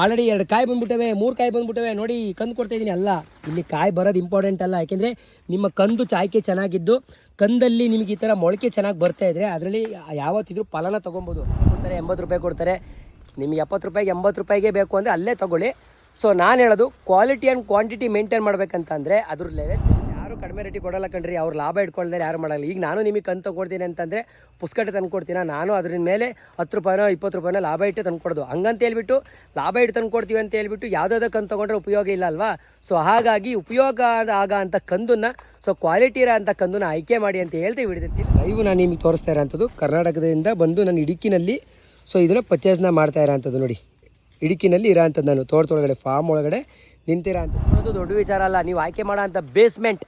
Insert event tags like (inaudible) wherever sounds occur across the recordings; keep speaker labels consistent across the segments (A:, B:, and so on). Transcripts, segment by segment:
A: Already ಎರಡು ಕಾಯಿ ಬಂದ್ಬಿಟ್ಟವೆ, ಮೂರು ಕಾಯಿ ಬಂದ್ಬಿಟ್ಟವೆ. ನೋಡಿ, ಕಂದು ಕೊಡ್ತಾ ಇದ್ದೀನಿ ಅಲ್ಲ. ಇಲ್ಲಿ ಕಾಯಿ ಬರೋದು ಇಂಪಾರ್ಟೆಂಟ್ ಅಲ್ಲ. ಯಾಕೆಂದರೆ ನಿಮ್ಮ ಕಂದು ಚಾಯ್ಕೆ ಚೆನ್ನಾಗಿದ್ದು, ಕಂದಲ್ಲಿ ನಿಮಗೆ ಈ ಥರ ಮೊಳಕೆ ಚೆನ್ನಾಗಿ ಬರ್ತಾ ಇದ್ದರೆ ಅದರಲ್ಲಿ ಯಾವತ್ತಿದ್ರೂ ಫಲನ ತೊಗೊಬೋದು. ಕೊಡ್ತಾರೆ, ಎಂಬತ್ತು ರೂಪಾಯಿ ಕೊಡ್ತಾರೆ. ನಿಮಗೆ ಎಪ್ಪತ್ತು ರೂಪಾಯಿಗೆ ಎಂಬತ್ತು ರೂಪಾಯಿಗೆ ಬೇಕು ಅಂದರೆ ಅಲ್ಲೇ ತೊಗೊಳ್ಳಿ. ಸೊ ನಾನು ಹೇಳೋದು ಕ್ವಾಲಿಟಿ ಆ್ಯಂಡ್ ಕ್ವಾಂಟಿಟಿ ಮೇಂಟೈನ್ ಮಾಡ್ಬೇಕಂತಂದರೆ ಅದ್ರ ಲೆವೆಲ್ ಯಾರು ಕಡಿಮೆ ರೇಟಿಗೆ ಕೊಡಲ್ಲ ಕಣ್ರಿ, ಅವ್ರು ಲಾಭ ಇಟ್ಕೊಳ್ದೇ ಯಾರು ಮಾಡಲ್ಲ. ಈಗ ನಾನು ನಿಮಗೆ ಕಂತು ಕೊಡ್ತೀನಿ ಅಂತಂದರೆ ಪುಸ್ಕಟ್ಟೆ ತಂದು ಕೊಡ್ತೀನ? ನಾನು ಅದ್ರ ಮೇಲೆ ಹತ್ತು ರೂಪಾಯಿನೋ, ಇಪ್ಪತ್ತು ರೂಪಾಯಿನೋ ಲಾಭ ಇಟ್ಟು ತಂದು ಕೊಡೋದು. ಹಂಗಂತ ಹೇಳ್ಬಿಟ್ಟು ಲಾಭ ಇಟ್ಟು ತಂದು ಕೊಡ್ತೀವಿ ಅಂತ ಹೇಳ್ಬಿಟ್ಟು ಯಾವುದಾದ್ರು ಕಂತು ತೊಗೊಂಡ್ರೆ ಉಪಯೋಗ ಇಲ್ಲ ಅಲ್ವಾ? ಸೊ ಹಾಗಾಗಿ ಉಪಯೋಗ ಆಗ ಅಂತ ಕಂದನ್ನು ಸೊ ಕ್ವಾಲಿಟಿ ಇರೋ ಅಂಥ ಕಂದನ್ನ ಆಯ್ಕೆ ಮಾಡಿ ಅಂತ ಹೇಳ್ತೀವಿ ಹಿಡಿದಿರ್ತೀನಿ ಲೈವ್ ನಾನು ನಿಮಗೆ ತೋರಿಸ್ತಾ ಇರೋಂಥದ್ದು ಕರ್ನಾಟಕದಿಂದ ಬಂದು ನಾನು ಇಡುಕಿನಲ್ಲಿ ಸೊ ಇದನ್ನು ಪರ್ಚೇಸ್ನ ಮಾಡ್ತಾ ಇರೋಂಥದ್ದು ನೋಡಿ. ಇಡುಕಿನಲ್ಲಿ ಇರೋಂಥದ್ದು ನಾನು ತೋಟದೊಳಗಡೆ ಫಾರ್ಮ್ ಒಳಗಡೆ ನಿಂತಿರೋ ಅಂತ ದೊಡ್ಡ ವಿಚಾರ ಅಲ್ಲ, ನೀವು ಆಯ್ಕೆ ಮಾಡೋ ಅಂಥ ಬೇಸ್ಮೆಂಟ್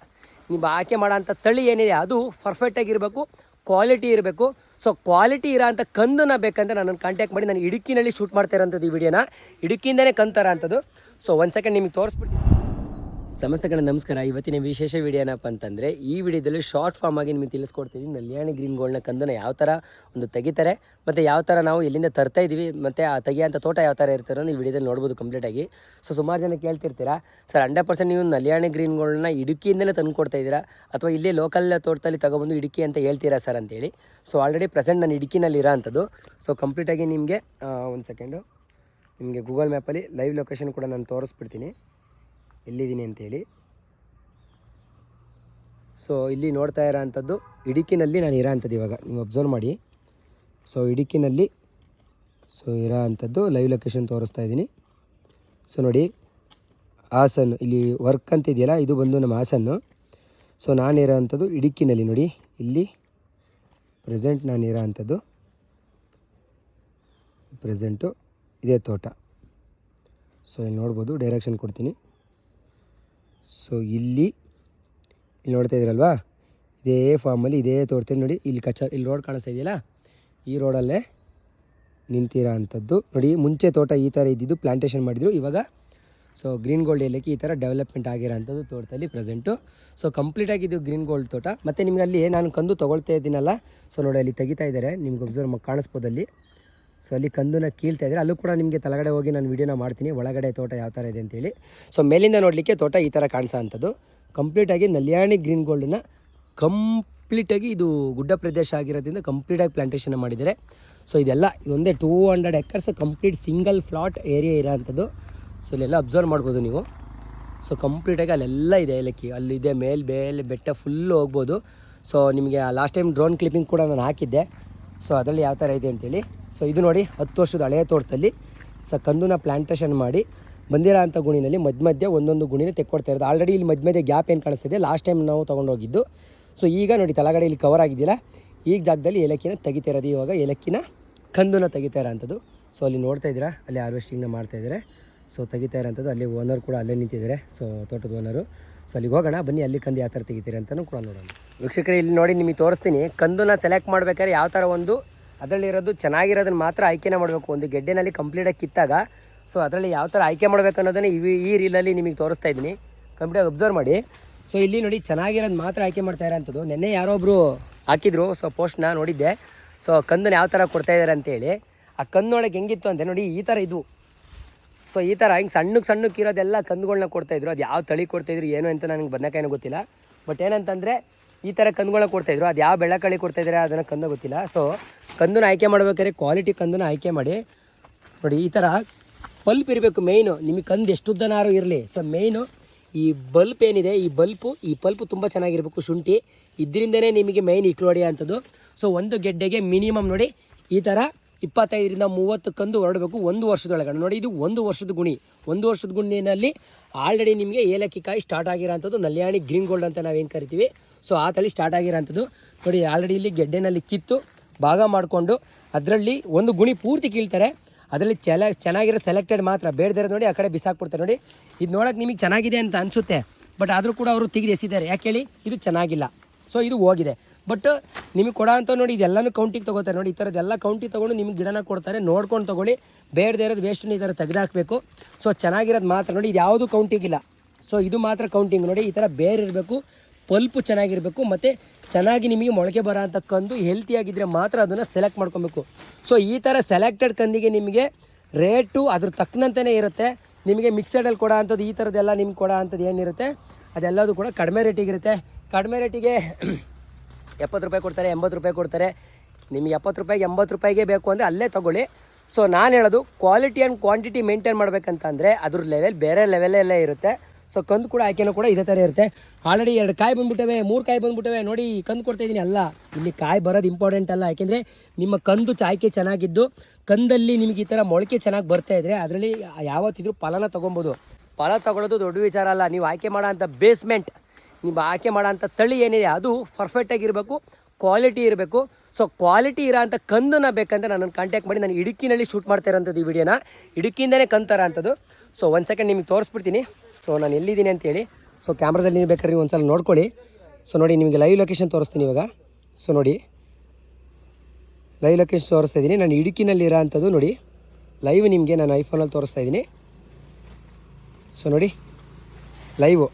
A: ನೀವು ಆಯ್ಕೆ ಮಾಡೋಂಥ ತಳಿ ಏನಿದೆ, ಅದು ಪರ್ಫೆಕ್ಟಾಗಿರಬೇಕು ಕ್ವಾಲಿಟಿ ಇರಬೇಕು. ಸೊ ಕ್ವಾಲಿಟಿ ಇರೋ ಅಂಥ ಕಂದನ್ನ ಬೇಕಂದರೆ ನನ್ನನ್ನು ಕಾಂಟ್ಯಾಕ್ಟ್ ಮಾಡಿ, ನಾನು ಇಡುಕಿನಲ್ಲಿ ಶೂಟ್ ಮಾಡ್ತಾ ಇರೋಂಥದ್ದು ಈ ವಿಡಿಯೋನ ಇಡುಕಿಯಿಂದನೇ ಕಂತಾರ ಅಂಥದ್ದು. ಸೊ ಒಂದು ಸೆಕೆಂಡ್ ನಿಮಗೆ ತೋರಿಸ್ಬಿಡ್ತೀನಿ. ಸಮಸ್ತೆಗಳ ನಮಸ್ಕಾರ. ಇವತ್ತಿನ ವಿಶೇಷ ವಿಡಿಯೋ ಏನಪ್ಪ ಅಂತಂದರೆ, ಈ ವಿಡಿಯೋದಲ್ಲಿ ಶಾರ್ಟ್ ಫಾರ್ಮ್ ಆಗಿ ನಿಮಗೆ ತಿಳಿಸ್ಕೊಡ್ತೀವಿ ನಲ್ಯಾಣಿ ಗ್ರೀನ್ ಗೋಲ್ಡ್ನ ಕಂದನ ಯಾವ ಥರ ಒಂದು ತೆಗಿತಾರೆ, ಮತ್ತು ಯಾವ ಥರ ನಾವು ಎಲ್ಲಿಂದ ತರ್ತಾ ಇದ್ದೀವಿ ಮತ್ತು ಆ ತೆಗಿಯೋಂಥ ತೋಟ ಯಾವ ಥರ ಇರ್ತಾರೋ ಈ ವಿಡಿಯೋದಲ್ಲಿ ನೋಡ್ಬೋದು ಕಂಪ್ಲೀಟಾಗಿ ಸೊ ಸುಮಾರು ಜನ ಕೇಳ್ತಿರ್ತೀರಾ, ಸರ್ ಹಂಡ್ರೆಡ್ ಪರ್ಸೆಂಟ್ ನೀವು ನಲ್ಯಾಣಿ ಗ್ರೀನ್ ಗೋಲ್ಡ್ನ ಇಡುಕಿಯಿಂದಲೇ ತಂದು ಕೊಡ್ತಾ ಇದ್ದೀರಾ ಅಥವಾ ಇಲ್ಲೇ ಲೋಕಲ್ ತೋಟದಲ್ಲಿ ತಗೊಬಂದು ಇಡುಕಿ ಅಂತ ಹೇಳ್ತೀರಾ ಸರ್? ಅಂತೇಳಿ. ಸೊ ಆಲ್ರೆಡಿ ಪ್ರೆಸೆಂಟ್ ನಾನು ಇಡುಕಿನಲ್ಲಿ ಇರೋ ಅಂಥದ್ದು. ಸೊ ಕಂಪ್ಲೀಟಾಗಿ ನಿಮಗೆ ಒಂದು ಸೆಕೆಂಡು ನಿಮಗೆ ಗೂಗಲ್ ಮ್ಯಾಪಲ್ಲಿ ಲೈವ್ ಲೊಕೇಶನ್ ಕೂಡ ನಾನು ತೋರಿಸ್ಬಿಡ್ತೀನಿ. ಎಲ್ಲಿದ್ದೀನಿ ಅಂತೇಳಿ. ಸೊ ಇಲ್ಲಿ ನೋಡ್ತಾ ಇರೋ ಅಂಥದ್ದು, ಇಡುಕಿನಲ್ಲಿ ನಾನು ಇರೋ ಅಂಥದ್ದು ಇವಾಗ. ನೀವು ಅಬ್ಸರ್ವ್ ಮಾಡಿ. ಸೊ ಇಡುಕಿನಲ್ಲಿ ಸೊ ಇರೋ ಅಂಥದ್ದು ಲೈವ್ ಲೊಕೇಶನ್ ತೋರಿಸ್ತಾ ಇದ್ದೀನಿ. ಸೊ ನೋಡಿ, ಹಾಸನ್ನು, ಇಲ್ಲಿ ವರ್ಕ್ ಅಂತ ಇದೆಯಲ್ಲ, ಇದು ಬಂದು ನಮ್ಮ ಹಾಸನ್ನು. ಸೊ ನಾನಿರೋ ಅಂಥದ್ದು ಇಡುಕಿನಲ್ಲಿ, ನೋಡಿ, ಇಲ್ಲಿ ಪ್ರೆಸೆಂಟ್ ನಾನಿರೋ ಅಂಥದ್ದು. ಪ್ರೆಸೆಂಟು ಇದೇ ತೋಟ. ಸೊ ಇಲ್ಲಿ ನೋಡ್ಬೋದು ಡೈರೆಕ್ಷನ್ ಕೊಡ್ತೀನಿ. ಸೊ ಇಲ್ಲಿ ಇಲ್ಲಿ ನೋಡ್ತಾ ಇದ್ದೀರಲ್ವಾ? ಇದೇ ಫಾರ್ಮಲ್ಲಿ ಇದೇ ತೋರ್ತೀನಿ ನೋಡಿ. ಇಲ್ಲಿ ಕಚ ಇಲ್ಲಿ ರೋಡ್ ಕಾಣಿಸ್ತಾ ಇದೆಯಲ್ಲ? ಈ ರೋಡಲ್ಲೇ ನಿಂತಿರೋ ಅಂಥದ್ದು ನೋಡಿ, ಮುಂಚೆ ತೋಟ ಈ ಥರ ಇದ್ದಿದ್ದು ಪ್ಲಾಂಟೇಶನ್ ಮಾಡಿದ್ರು. ಇವಾಗ ಸೊ ಗ್ರೀನ್ ಗೋಲ್ಡ್ ಏಲಕ್ಕಿ ಈ ಥರ ಡೆವಲಪ್ಮೆಂಟ್ ಆಗಿರೋ ಅಂಥದ್ದು ತೋಟದಲ್ಲಿ ಪ್ರೆಸೆಂಟು ಸೊ ಕಂಪ್ಲೀಟ್ ಆಗಿದ್ದು ಗ್ರೀನ್ ಗೋಲ್ಡ್ ತೋಟ. ಮತ್ತು ನಿಮಗೆ ಅಲ್ಲಿ ನಾನು ಕಂದು ತೊಗೊಳ್ತಾ ಇದ್ದೀನಲ್ಲ? ಸೊ ನೋಡಿ, ಅಲ್ಲಿ ತೆಗಿತಾ ಇದ್ದಾರೆ. ನಿಮ್ಗೆ ಒಬ್ಸರ್ವ್ ಕಾಣಿಸ್ಬೋದು ಅಲ್ಲಿ. ಸೊ ಅಲ್ಲಿ ಕಂದನ್ನ ಕೀಳ್ತಾ ಇದ್ದಾರೆ. ಅಲ್ಲೂ ಕೂಡ ನಿಮಗೆ ತಲಗಡೆ ಹೋಗಿ ನಾನು ವೀಡಿಯೋನ ಮಾಡ್ತೀನಿ. ಒಳಗಡೆ ತೋಟ ಯಾವ ಥರ ಇದೆ ಅಂತೇಳಿ. ಸೊ ಮೇಲಿಂದ ನೋಡಲಿಕ್ಕೆ ತೋಟ ಈ ಥರ ಕಾಣಿಸೋ ಅಂಥದ್ದು ಕಂಪ್ಲೀಟಾಗಿ ನಲ್ಯಾಣಿ ಗ್ರೀನ್ ಗೋಲ್ಡನ್ನ ಕಂಪ್ಲೀಟಾಗಿ ಇದು ಗುಡ್ಡ ಪ್ರದೇಶ ಆಗಿರೋದ್ರಿಂದ ಕಂಪ್ಲೀಟಾಗಿ ಪ್ಲಾಂಟೇಷನ್ ಮಾಡಿದ್ದಾರೆ. ಸೊ ಇದೆಲ್ಲ ಇದೊಂದೇ two hundred acres complete single flat area ಇರೋ ಅಂಥದ್ದು ಸೊ ಇಲ್ಲೆಲ್ಲ ಅಬ್ಸರ್ವ್ ಮಾಡ್ಬೋದು ನೀವು. ಸೊ ಕಂಪ್ಲೀಟಾಗಿ ಅಲ್ಲೆಲ್ಲ ಇದೆ. ಏಲಕ್ಕಿ ಅಲ್ಲಿದೆ ಮೇಲ್ ಬೇಲೆ ಬೆಟ್ಟ ಫುಲ್ಲು ಹೋಗ್ಬೋದು. ಸೊ ನಿಮಗೆ ಲಾಸ್ಟ್ ಟೈಮ್ ಡ್ರೋನ್ ಕ್ಲಿಪ್ಪಿಂಗ್ ಕೂಡ ನಾನು ಹಾಕಿದ್ದೆ. ಸೊ ಅದರಲ್ಲಿ ಯಾವ ಥರ ಇದೆ ಅಂತೇಳಿ. ಸೊ ಇದು ನೋಡಿ ಹತ್ತು ವರ್ಷದ ಹಳೆಯ ತೋಟದಲ್ಲಿ ಸೊ ಕಂದುನ ಪ್ಲಾಂಟೇಷನ್ ಮಾಡಿ ಬಂದಿರೋ ಅಂಥ ಗುಣಿನಲ್ಲಿ ಮಧ್ಯ ಮಧ್ಯ ಒಂದೊಂದು ಗುಣಿನ ತೆಕ್ಕೊಡ್ತಾ ಇರೋದು. ಆಲ್ರೆಡಿ ಇಲ್ಲಿ ಮಧ್ಯ ಮಧ್ಯೆ ಗ್ಯಾಪ್ ಏನು ಕಾಣಿಸ್ತಿದೆ? ಲಾಸ್ಟ್ ಟೈಮ್ ನಾವು ತೊಗೊಂಡೋಗಿದ್ದು ಸೊ ಈಗ ನೋಡಿ ತಲಗಡೆ ಇಲ್ಲಿ ಕವರ್ ಆಗಿದ್ದಿಲ್ಲ ಈಗ ಜಾಗದಲ್ಲಿ ಏಲಕ್ಕಿನ ತೆಗಿತಾ ಇರೋದು. ಇವಾಗ ಏಲಕ್ಕಿನ ಕಂದುನ ತೆಗಿತಾ ಇರೋ ಅಂಥದ್ದು ಸೊ ಅಲ್ಲಿ ನೋಡ್ತಾ ಇದ್ದೀರಾ? ಅಲ್ಲಿ ಹಾರ್ವೆಸ್ಟಿಂಗ್ನ ಮಾಡ್ತಾ ಇದ್ದಾರೆ. ಸೊ ತೆಗಿತಾ ಇರೋಂಥದ್ದು. ಅಲ್ಲಿ ಓನರ್ ಕೂಡ ಅಲ್ಲೇ ನಿಂತಿದ್ದಾರೆ. ಸೊ ತೋಟದ ಓನರು ಸೊ ಅಲ್ಲಿಗೆ ಹೋಗೋಣ. ಬನ್ನಿ, ಅಲ್ಲಿ ಕಂದು ಯಾವ ಥರ ತೆಗಿತೀರಿ ಅಂತಲೂ ಕೂಡ ನೋಡೋಣ. ವೀಕ್ಷಕರೇ, ಇಲ್ಲಿ ನೋಡಿ ನಿಮಗೆ ತೋರಿಸ್ತೀನಿ. ಕಂದುನ ಸೆಲೆಕ್ಟ್ ಮಾಡ್ಬೇಕಾದ್ರೆ ಯಾವ ಥರ ಒಂದು ಅದರಲ್ಲಿರೋದು ಚೆನ್ನಾಗಿರೋದನ್ನ ಮಾತ್ರ ಆಯ್ಕೆನ ಮಾಡಬೇಕು. ಒಂದು ಗೆಡ್ಡೆನಲ್ಲಿ ಕಂಪ್ಲೀಟಾಗಿ ಕಿತ್ತಾಗ ಸೊ ಅದರಲ್ಲಿ ಯಾವ ಥರ ಆಯ್ಕೆ ಮಾಡಬೇಕು ಅನ್ನೋದನ್ನ ಈ ಈ ರೀಲಲ್ಲಿ ನಿಮಗೆ ತೋರಿಸ್ತಾ ಇದ್ದೀನಿ. ಕಂಪ್ಲೀಟಾಗಿ ಅಬ್ಸರ್ವ್ ಮಾಡಿ. ಸೊ ಇಲ್ಲಿ ನೋಡಿ ಚೆನ್ನಾಗಿರೋದು ಮಾತ್ರ ಆಯ್ಕೆ ಮಾಡ್ತಾ ಇರೋಂಥದ್ದು ನೆನ್ನೆ ಯಾರೋ ಒಬ್ಬರು ಹಾಕಿದ್ರು ಸೊ ಪೋಸ್ಟ್ನ ನೋಡಿದ್ದೆ. ಸೊ ಕಂದನ್ನು ಯಾವ ಥರ ಕೊಡ್ತಾ ಇದ್ದಾರೆ ಅಂತೇಳಿ ಆ ಕಂದೊಳಗೆ ಹೆಂಗಿತ್ತು ಅಂದರೆ ನೋಡಿ, ಈ ಥರ ಇದು ಸೊ ಈ ಥರ ಹಿಂಗೆ ಸಣ್ಣಕ್ಕೆ ಸಣ್ಣಕ್ಕೆ ಇರೋದೆಲ್ಲ ಕಂದುಗಳನ್ನ ಕೊಡ್ತಾಯಿದ್ರು ಅದು ಯಾವ ತಳಿ ಕೊಡ್ತಾಯಿದ್ರು ಏನು ಅಂತ ನನಗೆ ಬದನೇಕಾಯಿನೂ ಗೊತ್ತಿಲ್ಲ. ಬಟ್ ಏನಂತಂದರೆ ಈ ಥರ ಕಂದುಗಳನ್ನ ಕೊಡ್ತಾಯಿದ್ರು ಅದು ಯಾವ ಬೆಳ್ಳಕಳಿ ಕೊಡ್ತಾಯಿದ್ದಾರೆ ಅದನ್ನು ಕಂದು ಗೊತ್ತಿಲ್ಲ. ಸೊ ಕಂದನ್ನ ಆಯ್ಕೆ ಮಾಡ್ಬೇಕಾದ್ರೆ ಕ್ವಾಲಿಟಿ ಕಂದನ್ನ ಆಯ್ಕೆ ಮಾಡಿ. ನೋಡಿ, ಈ ಥರ ಬಲ್ಪ್ ಇರಬೇಕು ಮೇಯ್ನು ನಿಮಗೆ ಕಂದು ಎಷ್ಟು ಉದ್ದನಾರು ಇರಲಿ. ಸೊ ಮೇಯ್ನು ಈ ಬಲ್ಪ್ ಏನಿದೆ, ಈ ಬಲ್ಪು ಈ ಬಲ್ಪು ತುಂಬ ಚೆನ್ನಾಗಿರಬೇಕು ಶುಂಠಿ. ಇದರಿಂದನೇ ನಿಮಗೆ ಮೇಯ್ನ್ ಇಕ್ಲೋಡಿ ಅಂಥದ್ದು ಸೊ ಒಂದು ಗೆಡ್ಡೆಗೆ ಮಿನಿಮಮ್ ನೋಡಿ, ಈ ಥರ ಇಪ್ಪತ್ತೈದರಿಂದ ಮೂವತ್ತು ಕಂದು ಹೊರಡಬೇಕು ಒಂದು ವರ್ಷದೊಳಗಡೆ. ನೋಡಿ, ಇದು ಒಂದು ವರ್ಷದ ಗುಣಿ. ಒಂದು ವರ್ಷದ ಗುಣಿನಲ್ಲಿ ಆಲ್ರೆಡಿ ನಿಮಗೆ ಏಲಕ್ಕಿ ಕಾಯಿ ಸ್ಟಾರ್ಟ್ ಆಗಿರೋಂಥದ್ದು ನಲ್ಯಾಣಿ ಗ್ರೀನ್ ಗೋಲ್ಡ್ ಅಂತ ನಾವೇನು ಕರಿತೀವಿ. ಸೊ ಆ ತಳಿ ಸ್ಟಾರ್ಟ್ ಆಗಿರೋಂಥದ್ದು. ನೋಡಿ ಆಲ್ರೆಡಿ ಇಲ್ಲಿ ಗೆಡ್ಡೆನಲ್ಲಿ ಕಿತ್ತು, ಭಾಗ ಮಾಡಿಕೊಂಡು ಅದರಲ್ಲಿ ಒಂದು ಗುಣಿ ಪೂರ್ತಿ ಕೀಳ್ತಾರೆ. ಅದರಲ್ಲಿ ಚೆಲ, ಚೆನ್ನಾಗಿರೋ ಸೆಲೆಕ್ಟೆಡ್ ಮಾತ್ರ. ಬೇಡದಿರೋದು ನೋಡಿ ಆ ಕಡೆ ಬಿಸಾಕ್ಬಿಡ್ತಾರೆ. ನೋಡಿ, ಇದು ನೋಡೋಕೆ ನಿಮಗೆ ಚೆನ್ನಾಗಿದೆ ಅಂತ ಅನಿಸುತ್ತೆ. ಬಟ್ ಆದರೂ ಕೂಡ ಅವರು ತೆಗೆದು ಎಸಿದ್ದಾರೆ. ಯಾಕೆ ಹೇಳಿ? ಇದು ಚೆನ್ನಾಗಿಲ್ಲ. ಸೊ ಇದು ಹೋಗಿದೆ. ಬಟ್ ನಿಮಗೆ ಕೊಡೋ ಅಂತ ನೋಡಿ, ಇದೆಲ್ಲನೂ ಕೌಂಟಿಗೆ ತೊಗೋತಾರೆ. ನೋಡಿ, ಈ ಥರದ್ದೆಲ್ಲ ಕೌಂಟಿಗೆ ತೊಗೊಂಡು ನಿಮ್ಗೆ ಗಿಡನ ಕೊಡ್ತಾರೆ. ನೋಡ್ಕೊಂಡು ತೊಗೊಳ್ಳಿ. ಬೇಡದೇ ಇರೋದು ವೇಸ್ಟನ್ನು ಈ ಥರ ತೆಗೆದಾಕಬೇಕು. ಸೊ ಚೆನ್ನಾಗಿರೋದು ಮಾತ್ರ. ನೋಡಿ ಇದು ಯಾವುದು ಕೌಂಟಿಗಿಲ್ಲ ಸೊ ಇದು ಮಾತ್ರ ಕೌಂಟಿಂಗ್ ನೋಡಿ, ಈ ಥರ ಬೇರೆ ಇರಬೇಕು ಪಲ್ಪು ಚೆನ್ನಾಗಿರಬೇಕು, ಮತ್ತು ಚೆನ್ನಾಗಿ ನಿಮಗೆ ಮೊಳಕೆ ಬರೋ ಅಂಥ ಕಂದು ಹೆಲ್ತಿಯಾಗಿದ್ದರೆ ಮಾತ್ರ ಅದನ್ನು ಸೆಲೆಕ್ಟ್ ಮಾಡ್ಕೊಬೇಕು. ಸೊ ಈ ಥರ ಸೆಲೆಕ್ಟೆಡ್ ಕಂದಿಗೆ ನಿಮಗೆ ರೇಟು ಅದ್ರ ತಕ್ಕನಂತೆಯೇ ಇರುತ್ತೆ. ನಿಮಗೆ ಮಿಕ್ಸಡಲ್ಲಿ ಕೊಡೋ ಅಂಥದ್ದು ಈ ಥರದ್ದೆಲ್ಲ ನಿಮ್ಗೆ ಕೊಡೋ ಅಂಥದ್ದು ಏನಿರುತ್ತೆ, ಅದೆಲ್ಲದೂ ಕೂಡ ಕಡಿಮೆ ರೇಟಿಗಿರುತ್ತೆ ಕಡಿಮೆ ರೇಟಿಗೆ (clears throat) ಎಪ್ಪತ್ತು ರೂಪಾಯಿ ಕೊಡ್ತಾರೆ, ಎಂಬತ್ತು ರೂಪಾಯಿ ಕೊಡ್ತಾರೆ. ನಿಮಗೆ ಎಪ್ಪತ್ತು ರೂಪಾಯಿಗೆ ಎಂಬತ್ತು ರೂಪಾಯಿಗೆ ಬೇಕು ಅಂದರೆ ಅಲ್ಲೇ ತೊಗೊಳ್ಳಿ. ಸೊ ನಾನು ಹೇಳೋದು ಕ್ವಾಲಿಟಿ ಆ್ಯಂಡ್ ಕ್ವಾಂಟಿಟಿ ಮೇಂಟೈನ್ ಮಾಡಬೇಕಂತಂದರೆ ಅದ್ರ ಲೆವೆಲ್ ಬೇರೆ ಲೆವೆಲಲ್ಲೇ ಇರುತ್ತೆ. ಸೊ ಕಂದು ಕೂಡ ಆಯ್ಕೆನೂ ಕೂಡ ಇದೇ ಥರ ಇರುತ್ತೆ. ಆಲ್ರೆಡಿ ಎರಡು ಕಾಯಿ ಬಂದ್ಬಿಟ್ಟವೆ, ಮೂರು ಕಾಯಿ ಬಂದ್ಬಿಟ್ಟವೆ. ನೋಡಿ ಕಂದು ಕೊಡ್ತಾ ಇದ್ದೀನಿ ಅಲ್ಲ. ಇಲ್ಲಿ ಕಾಯಿ ಬರೋದು ಇಂಪಾರ್ಟೆಂಟ್ ಅಲ್ಲ. ಯಾಕೆಂದರೆ ನಿಮ್ಮ ಕಂದು ಚಾಯ್ಕೆ ಚೆನ್ನಾಗಿದ್ದು, ಕಂದಲ್ಲಿ ನಿಮಗೆ ಈ ಥರ ಮೊಳಕೆ ಚೆನ್ನಾಗಿ ಬರ್ತಾ ಇದ್ದರೆ ಅದರಲ್ಲಿ ಯಾವತ್ತಿದ್ರೂ ಫಲನ ತೊಗೊಬೋದು. ಫಲ ತಗೊಳ್ಳೋದು ದೊಡ್ಡ ವಿಚಾರ ಅಲ್ಲ. ನೀವು ಆಯ್ಕೆ ಮಾಡೋ ಅಂಥ ಬೇಸ್ಮೆಂಟ್ ನಿಮ್ಮ ಆಯ್ಕೆ ಮಾಡೋಂಥ ತಳಿ ಏನಿದೆ, ಅದು ಪರ್ಫೆಕ್ಟಾಗಿರಬೇಕು ಕ್ವಾಲಿಟಿ ಇರಬೇಕು ಸೊ ಕ್ವಾಲಿಟಿ ಇರೋ ಅಂಥ ಕಂದನ್ನ ಬೇಕಂದ್ರೆ ನನ್ನನ್ನು ಕಾಂಟ್ಯಾಕ್ಟ್ ಮಾಡಿ. ನಾನು ಇಡುಕಿನಲ್ಲಿ ಶೂಟ್ ಮಾಡ್ತಾ ಇರೋಂಥದ್ದು ಈ ವಿಡಿಯೋನ ಇಡುಕಿಯಿಂದನೇ ಕಂತಾರ ಅಂಥದ್ದು ಸೊ ಒಂದು ಸೆಕೆಂಡ್ ನಿಮಗೆ ತೋರಿಸ್ಬಿಡ್ತೀನಿ. ಸೊ ನಾನು ಎಲ್ಲಿದ್ದೀನಿ ಅಂತೇಳಿ ಸೊ ಕ್ಯಾಮ್ರಾದಲ್ಲಿ ನೀವು ಬೇಕಾದ್ರೆ ಒಂದು ಒಂದ್ಸಲ ನೋಡ್ಕೊಳ್ಳಿ. ಸೊ ನೋಡಿ, ನಿಮಗೆ ಲೈವ್ ಲೊಕೇಶನ್ ತೋರಿಸ್ತೀನಿ ಇವಾಗ. ಸೊ ನೋಡಿ ಲೈವ್ ಲೊಕೇಶನ್ ತೋರಿಸ್ತಾ ಇದ್ದೀನಿ ನಾನು ಇಡುಕಿನಲ್ಲಿ ಅಂಥದ್ದು ನೋಡಿ ಲೈವ್ ನಿಮಗೆ ನಾನು ಐಫೋನಲ್ಲಿ ತೋರಿಸ್ತಾ ಇದ್ದೀನಿ ಸೊ ನೋಡಿ ಲೈವು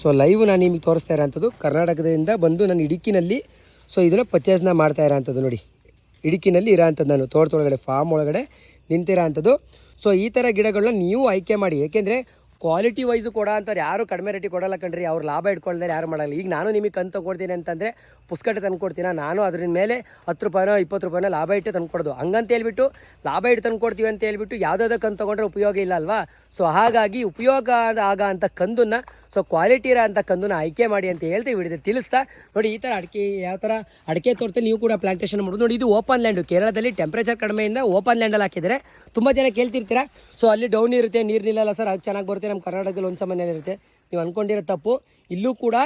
A: ಸೊ ಲೈವ್ ನಾನು ನಿಮಗೆ ತೋರಿಸ್ತಾ ಇರೋಂಥದ್ದು. ಕರ್ನಾಟಕದಿಂದ ಬಂದು ನಾನು ಇಡುಕಿನಲ್ಲಿ ಸೊ ಇದನ್ನು ಪರ್ಚೇಸ್ನ ಮಾಡ್ತಾ ಇರೋಂಥದ್ದು ನೋಡಿ. ಇಡುಕಿನಲ್ಲಿ ಇರೋಂಥದ್ದು ನಾನು, ತೋಟದೊಳಗಡೆ ಫಾರ್ಮ್ ಒಳಗಡೆ ನಿಂತಿರೋ ಅಂಥದ್ದು ಸೊ ಈ ಥರ ಗಿಡಗಳನ್ನ ನೀವು ಆಯ್ಕೆ ಮಾಡಿ. ಏಕೆಂದರೆ ಕ್ವಾಲಿಟಿ ವೈಸು ಕೊಡ ಅಂತಾರೆ. ಯಾರು ಕಡಿಮೆ ರೇಟಿಗೆ ಕೊಡಲ್ಲ ಕಣ್ರಿ. ಅವ್ರು ಲಾಭ ಇಟ್ಕೊಳ್ದಾರೆ ಯಾರು ಮಾಡಲ್ಲ. ಈಗ ನಾನು ನಿಮಗೆ ಕಂತು ಕೊಡ್ತೀನಿ ಅಂತಂದರೆ ಪುಷ್ಕಟ ತಂದುಕೊಡ್ತೀನ ನಾನು ಅದ್ರ ಮೇಲೆ ಹತ್ತು ರೂಪಾಯಿನೋ, ಇಪ್ಪತ್ತು ರೂಪಾಯಿನೋ ಲಾಭ ಇಟ್ಟು ತಂದುಕೊಡೋದು ಹಂಗಂತ ಹೇಳ್ಬಿಟ್ಟು ಲಾಭ ಇಟ್ಟು ತಂದ್ಕೊಡ್ತೀವಿ ಅಂತ ಹೇಳ್ಬಿಟ್ಟು ಯಾವುದಾದ್ರು ಕಂತು ತೊಗೊಂಡ್ರೆ ಉಪಯೋಗ ಇಲ್ಲ ಅಲ್ವಾ? ಸೊ ಹಾಗಾಗಿ ಉಪಯೋಗ ಆಗ ಅಂತ ಕಂದನ್ನ ಸೊ ಕ್ವಾಲಿಟಿ ಇರೋ ಅಂತ ಕಂದನ್ನ ಆಯ್ಕೆ ಮಾಡಿ ಅಂತ ಹೇಳ್ತೀವಿ ಹಿಡಿದು ತಿಳಿಸ್ತಾ. ನೋಡಿ, ಈ ಥರ ಅಡಿಕೆ, ಯಾವ ಥರ ಅಡಿಕೆ ತೋಟದಲ್ಲಿ ನೀವು ಕೂಡ ಪ್ಲಾಂಟೇಷನ್ ಮಾಡೋದು ನೋಡಿ, ಇದು ಓಪನ್ ಲ್ಯಾಂಡು ಕೇರಳದಲ್ಲಿ ಟೆಂಪ್ರೇಚರ್ ಕಡಿಮೆಯಿಂದ ಓಪನ್ ಲ್ಯಾಂಡಲ್ಲಿ ಹಾಕಿದರೆ ತುಂಬ ಜನ ಕೇಳ್ತಿರ್ತೀರ? ಸೊ ಅಲ್ಲಿ ಡೌನ್ ಇರುತ್ತೆ ನೀರು ನಿಲ್ಲಲ್ಲ ಸರ್ ಅದು ಚೆನ್ನಾಗಿ ಬರುತ್ತೆ ನಮ್ಮ ಕರ್ನಾಟಕದಲ್ಲಿ ಒಂದು ಸಮ ಇರುತ್ತೆ. ನೀವು ಅಂದ್ಕೊಂಡಿರೋ ತಪ್ಪು. ಇಲ್ಲೂ ಕೂಡ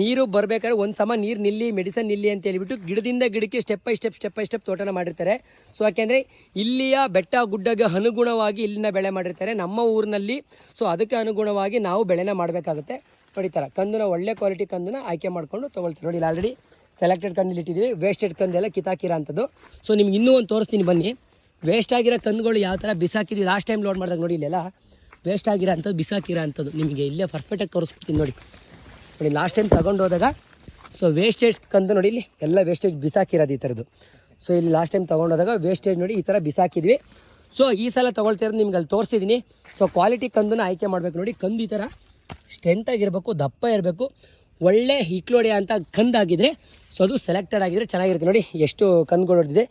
A: ನೀರು ಬರಬೇಕಾದ್ರೆ ಒಂದು ಸಮ ನೀರು ನಿಲ್ಲಿ, ಮೆಡಿಸನ್ ನಿಲ್ಲಿ ಅಂತ ಹೇಳ್ಬಿಟ್ಟು ಗಿಡದಿಂದ ಗಿಡಕ್ಕೆ step by step step by step ತೋಟನ ಮಾಡಿರ್ತಾರೆ. ಸೊ ಯಾಕೆಂದರೆ ಇಲ್ಲಿಯ ಬೆಟ್ಟ ಗುಡ್ಡಗೆ ಅನುಗುಣವಾಗಿ ಇಲ್ಲಿನ ಬೆಳೆ ಮಾಡಿರ್ತಾರೆ. ನಮ್ಮ ಊರಿನಲ್ಲಿ ಸೊ ಅದಕ್ಕೆ ಅನುಗುಣವಾಗಿ ನಾವು ಬೆಳೆನ ಮಾಡಬೇಕಾಗುತ್ತೆ. ನೋಡಿ ಕಂದನ, ಒಳ್ಳೆ ಕ್ವಾಲಿಟಿ ಕಂದನ ಆಯ್ಕೆ ಮಾಡಿಕೊಂಡು ತೊಗೊಳ್ತೀವಿ. ನೋಡಿ ಆಲ್ರೆಡಿ ಸೆಲೆಕ್ಟೆಡ್ ಕಂದಲ್ಲಿ ಇಟ್ಟಿದ್ದೀವಿ ವೇಸ್ಟೆಡ್ ಕಂದೆಲ್ಲ ಕಿತಾಕಿರೋ ಅಂಥದ್ದು. ಸೊ ನಿಮ್ಗೆ ಇನ್ನೂ ಒಂದು ತೋರಿಸ್ತೀನಿ ಬನ್ನಿ. ವೇಸ್ಟ್ ಆಗಿರೋ ಕಂದುಗಳು ಯಾವ ಥರ ಬಿಸಾಕಿದ್ವಿ ಲಾಸ್ಟ್ ಟೈಮ್ ಲೋಡ್ ಮಾಡಿದಾಗ ನೋಡಿ ಇಲ್ಲೆಲ್ಲ. ವೇಸ್ಟ್ ಆಗಿರೋ ಅಂಥದ್ದು, ಬಿಸಾಕಿರೋ ಅಂಥದ್ದು. ನಿಮಗೆ ಇಲ್ಲೇ ಪರ್ಫೆಕ್ಟಾಗಿ ತೋರಿಸ್ಬಿಡ್ತೀನಿ ನೋಡಿ. ನೋಡಿ ಲಾಸ್ಟ್ ಟೈಮ್ ತಗೊಂಡು ಹೋದಾಗ ಸೊ ವೇಸ್ಟೇಜ್ ಕಂದು ನೋಡಿ, ಇಲ್ಲಿ ಎಲ್ಲ ವೇಸ್ಟೇಜ್ ಬಿಸಾಕಿರೋದು ಈ ಥರದ್ದು. ಸೊ ಇಲ್ಲಿ ಲಾಸ್ಟ್ ಟೈಮ್ ತೊಗೊಂಡೋದಾಗ ವೇಸ್ಟೇಜ್ ನೋಡಿ ಈ ಥರ ಬಿಸಾಕಿದ್ವಿ. ಸೊ ಈ ಸಲ ತೊಗೊಳ್ತಿರೋದು ನಿಮ್ಗೆ ಅಲ್ಲಿ ತೋರಿಸಿದ್ದೀನಿ ಸೊ ಕ್ವಾಲಿಟಿ ಕಂದನ್ನ ಆಯ್ಕೆ ಮಾಡಬೇಕು ನೋಡಿ, ಕಂದು ಈ ಥರ ಸ್ಟ್ರೆಂತಾಗಿರಬೇಕು ದಪ್ಪ ಇರಬೇಕು. ಒಳ್ಳೆ ಹಿಕ್ಲೋಡೆ ಅಂತ ಕಂದಾಗಿದ್ರೆ ಸೊ ಅದು ಸೆಲೆಕ್ಟೆಡ್ ಆಗಿದ್ರೆ ಚೆನ್ನಾಗಿರುತ್ತೆ ನೋಡಿ, ಎಷ್ಟು ಕಂದುಗಳು ಹೊಡೆದಿದೆ.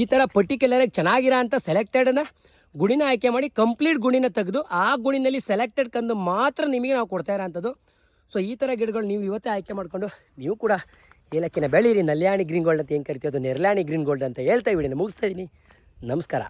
A: ಈ ಥರ ಪರ್ಟಿಕ್ಯುಲರಾಗಿ ಚೆನ್ನಾಗಿರೋ ಅಂಥ ಸೆಲೆಕ್ಟೆಡನ್ನು ಗುಣಿನ ಆಯ್ಕೆ ಮಾಡಿ ಕಂಪ್ಲೀಟ್ ಗುಣಿನ ತೆಗೆದು ಆ ಗುಣಿನಲ್ಲಿ ಸೆಲೆಕ್ಟೆಡ್ ಕಂದು ಮಾತ್ರ ನಿಮಗೆ ನಾವು ಕೊಡ್ತಾ ಇರೋಂಥದ್ದು ಸೊ ಈ ಥರ ಗಿಡಗಳು ನೀವು ಇವತ್ತೇ ಆಯ್ಕೆ ಮಾಡಿಕೊಂಡು ನೀವು ಕೂಡ ಏಲಕ್ಕಿನ ಬೆಳೀರಿ ನಲ್ಯಾಣಿ ಗ್ರೀನ್ ಗೋಲ್ಡ್ ಅಂತ ಏನು ಕರಿತೀವಿ ಅದು ನೆರ್ಲಾಣಿ ಗ್ರೀನ್ ಗೋಲ್ಡ್ ಅಂತ ಹೇಳ್ತಾ ಇದ್ದೀನಿ ಮುಗಿಸ್ತಾ ಇದ್ದೀನಿ. ನಮಸ್ಕಾರ.